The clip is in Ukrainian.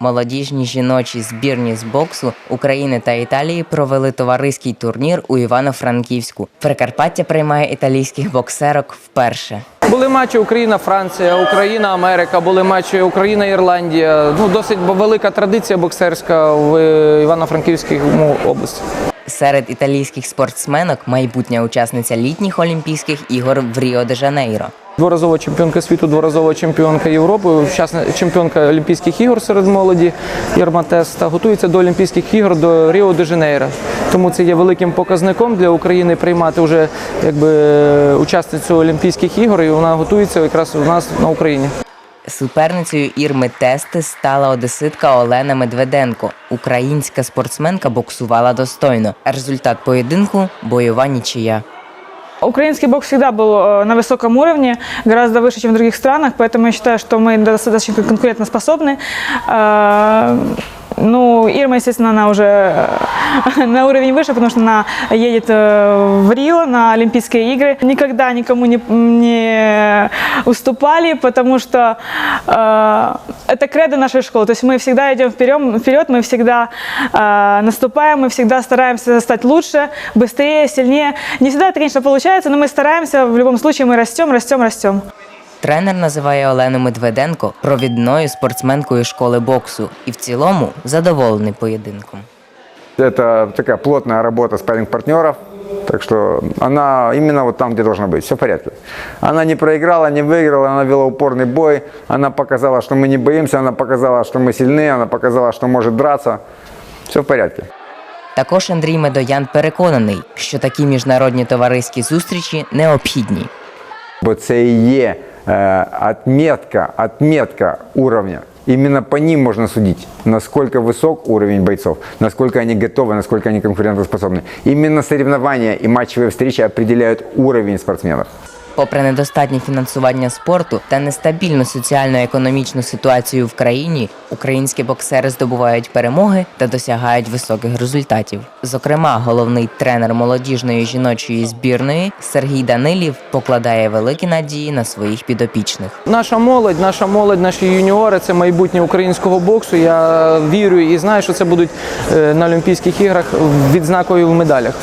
Молодіжні жіночі збірні з боксу України та Італії провели товариський турнір у Івано-Франківську. Прикарпаття приймає італійських боксерок вперше. Були матчі Україна-Франція, Україна-Америка, були матчі Україна-Ірландія. Ну, досить велика традиція боксерська в Івано-Франківській області. Серед італійських спортсменок майбутня учасниця літніх Олімпійських ігор в Ріо-де-Жанейро. Дворазова чемпіонка світу, дворазова чемпіонка Європи, чемпіонка Олімпійських ігор серед молоді Ірма Теста готується до Олімпійських ігор до Ріо де Жанейро. Тому це є великим показником для України приймати вже якби учасницю Олімпійських ігор, і вона готується якраз у нас на Україні. Суперницею Ірми Тести стала одеситка Олена Медведенко. Українська спортсменка боксувала достойно. Результат поєдинку бойова нічия. Украинский бокс всегда был э, на высоком уровне, гораздо выше, чем в других странах, поэтому я считаю, что мы достаточно конкурентоспособны. Э, Ну, Ирма, естественно, она уже э, на уровень выше, потому что она едет э, в Рио на Олимпийские игры. Никогда никому не, не уступали, потому что э, это кредо нашей школы. То есть мы всегда идем вперед, вперед мы всегда э, наступаем, мы всегда стараемся стать лучше, быстрее, сильнее. Не всегда это, конечно, получается, но мы стараемся, в любом случае мы растем, растем, растем. Тренер називає Олену Медведенко провідною спортсменкою школи боксу і в цілому задоволений поєдинком. Это такая плотная работа спарринг-партнеров. Так что она именно вот там, где должна быть. Все в порядке. Она не проиграла, не выиграла, она вела упорный бой. Она показала, что мы не боимся, она показала, что мы сильны, она показала, что может драться. Все в порядке. Також Андрій Медоян переконаний, що такі міжнародні товариські зустрічі необхідні. Бо це і є е, отметка, отметка уровня. Именно по ним можно судить, насколько высок уровень бойцов, насколько они готовы, насколько они конкурентоспособны. Именно соревнования и матчевые встречи определяют уровень спортсменов. Попри недостатнє фінансування спорту та нестабільну соціально-економічну ситуацію в країні, українські боксери здобувають перемоги та досягають високих результатів. Зокрема, головний тренер молодіжної жіночої збірної Сергій Данилів покладає великі надії на своїх підопічних. Наша молодь, наша молодь, наші юніори це майбутнє українського боксу. Я вірю і знаю, що це будуть е, на Олімпійських іграх відзнакою в медалях.